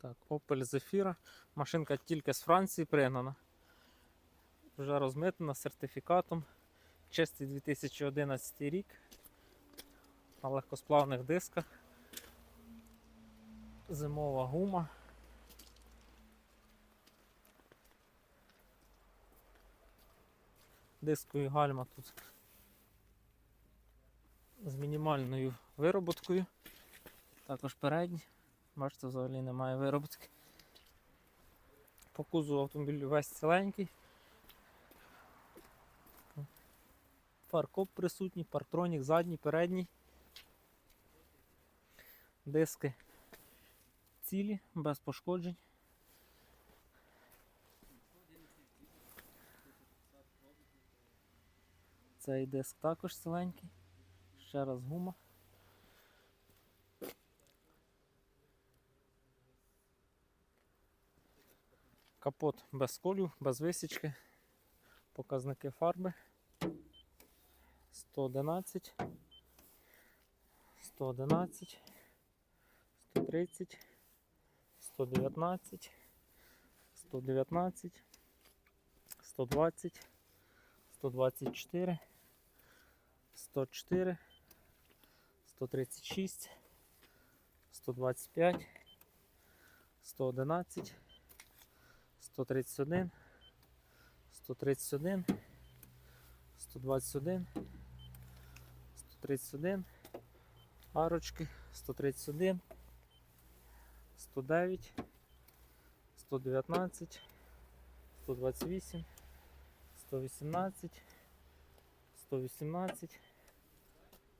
Так, Opel Zafira. Машинка тільки з Франції пригнана. Вже розмитнена сертифікатом. Чистий 2011 рік. На легкосплавних дисках. Зимова гума. Дискові гальма тут з мінімальною вироботкою. Також передні. Бачите, взагалі немає вироботки. По кузову автомобіль весь ціленький. Фаркоп присутній, парктронік, задній, передній. Диски цілі, без пошкоджень. Цей диск також ціленький. Ще раз гума. Капот без сколів, без висічки. Показники фарби. 111, 111, 130, 119, 119, 120, 124, 104, 136, 125, 111, 131, 131, 121, 131, арочки, 131, 109, 119, 128, 118, 118,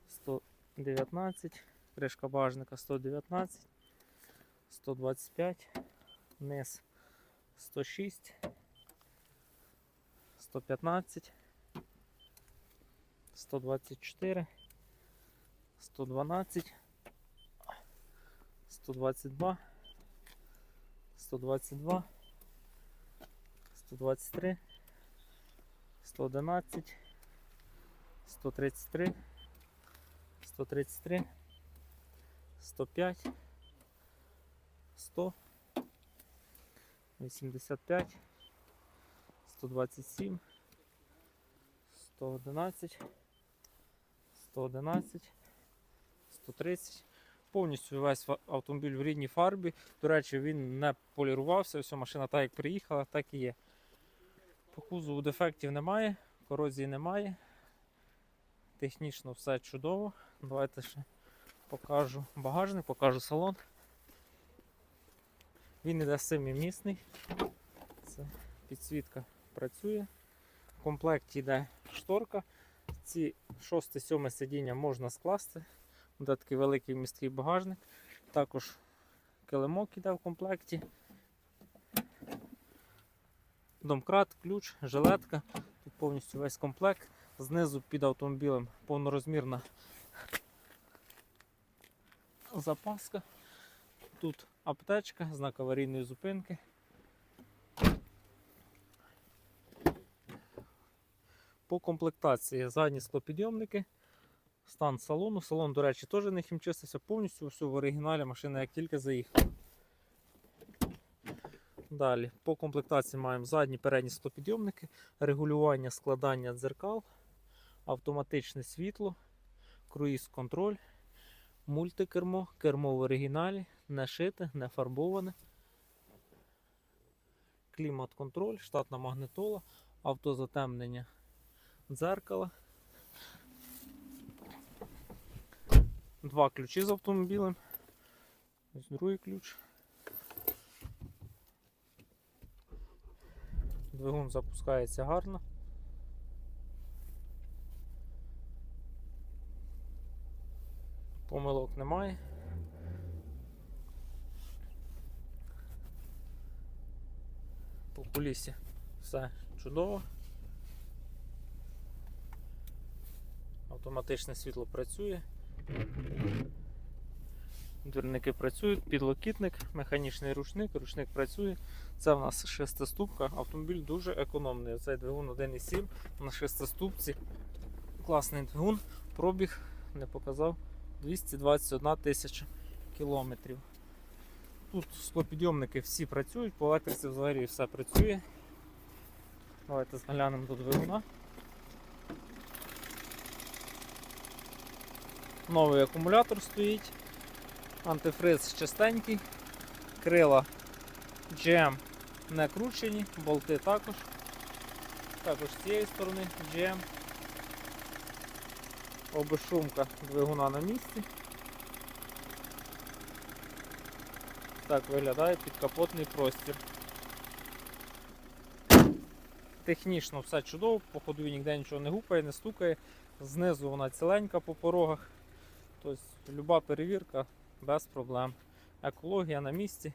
119, кришка бажника 119, 125, низ 106, 115, 124, 112, 122, 122, 123, 111, 133, 133, 105, 100, 85, 127, 111, 111, 130. Повністю весь автомобіль в рідній фарбі. До речі, він не полірувався. Все, машина так як приїхала, так і є. По кузову дефектів немає, корозії немає. Технічно все чудово. Давайте ще покажу багажник, покажу салон. Він іде семимісний. Це підсвітка працює. В комплекті йде шторка. Ці 6-7 сидіння можна скласти. Буде такий великий місткий багажник. Також килимок іде в комплекті. Домкрат, ключ, жилетка. Тут повністю весь комплект. Знизу під автомобілем повнорозмірна запаска. Тут аптечка, знак аварійної зупинки. По комплектації задні склопідйомники, стан салону. Салон, до речі, теж не хімчистився повністю все в оригіналі машина як тільки заїхала. Далі, по комплектації маємо задні передні склопідйомники, регулювання складання дзеркал, автоматичне світло, круїз-контроль, мультикермо, кермо в оригіналі, не шите, не фарбоване. Клімат-контроль, штатна магнитола, автозатемнення дзеркала. Два ключі з автомобілем. Ось другий ключ. Двигун запускається гарно. Помилок немає. По кулісі все чудово. Автоматичне світло працює. Двірники працюють, підлокітник, механічний ручник, ручник працює. Це в нас шестиступка. Автомобіль дуже економний. Цей двигун 1,7 на шестиступці. Класний двигун. Пробіг не показав 221 тисяча кілометрів. Тут склопідйомники всі працюють, по електриці взагалі все працює. Давайте заглянемо до двигуна. Новий акумулятор стоїть. Антифриз чистенький. Крила GM не кручені, болти також. Також з цієї сторони GM. Обешумка двигуна на місці. Так виглядає підкапотний простір. Технічно все чудово, по ходу ніде нічого не гупає, не стукає. Знизу вона ціленька по порогах. Тобто люба перевірка без проблем. Екологія на місці.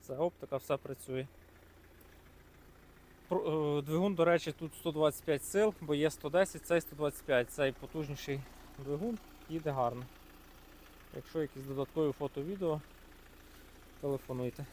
Це оптика, все працює. Е, Двигун, до речі, тут 125 сил, бо є 110, цей 125, цей потужніший двигун їде гарно. Якщо якісь додаткові фото-відео, телефонуйте.